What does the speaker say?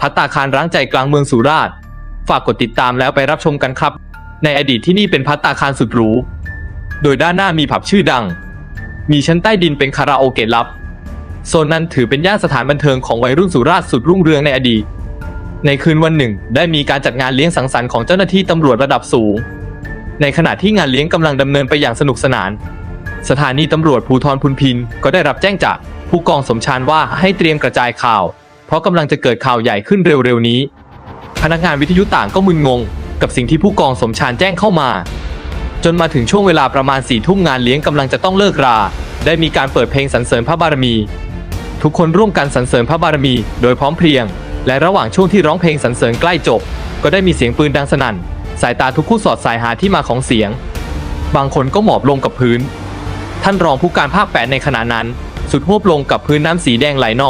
พัตตาคารร้างใจกลางเมืองสุราษฎร์ ฝากกดติดตามแล้วไปรับชมกันครับ ในอดีตที่นี่เป็นพัตตาคารสุดหรู โดยด้านหน้ามีผับชื่อดัง มีชั้นใต้ดินเป็นคาราโอเกะลับ โซนนั้นถือเป็นย่านสถานบันเทิงของวัยรุ่นสุราษฎร์สุดรุ่งเรืองในอดีต ในคืนวันหนึ่ง ได้มีการจัดงานเลี้ยงสังสรรค์ของเจ้าหน้าที่ตำรวจระดับสูง ในขณะที่งานเลี้ยงกำลังดำเนินไปอย่างสนุกสนาน สถานีตำรวจภูธรพุนพินก็ได้รับแจ้งจากผู้กองสมชานว่าให้เตรียมกระจายข่าว เพราะกำลังจะเกิดข่าวใหญ่ขึ้นเร็วๆนี้ พนักงานวิทยุต่างก็มึนงง กับสิ่งที่ผู้กองสมชานแจ้งเข้ามา จนมาถึงช่วงเวลาประมาณสี่ทุ่มงานเลี้ยงกำลังจะต้องเลิกรา ได้มีการเปิดเพลงสรรเสริญพระบารมี ทุกคนร่วมกันสรรเสริญพระบารมี โดยพร้อมเพรียง และระหว่างช่วงที่ร้องเพลงสรรเสริญใกล้จบ ก็ได้มีเสียงปืนดังสนั่น สายตาทุกคู่สอดสายหาที่มาของเสียง บางคนก็หมอบลงกับพื้น ท่านรองผู้การภาคแปดในขณะนั้น สุดหวบลงกับพื้นน้ำสีแดงไหลนอง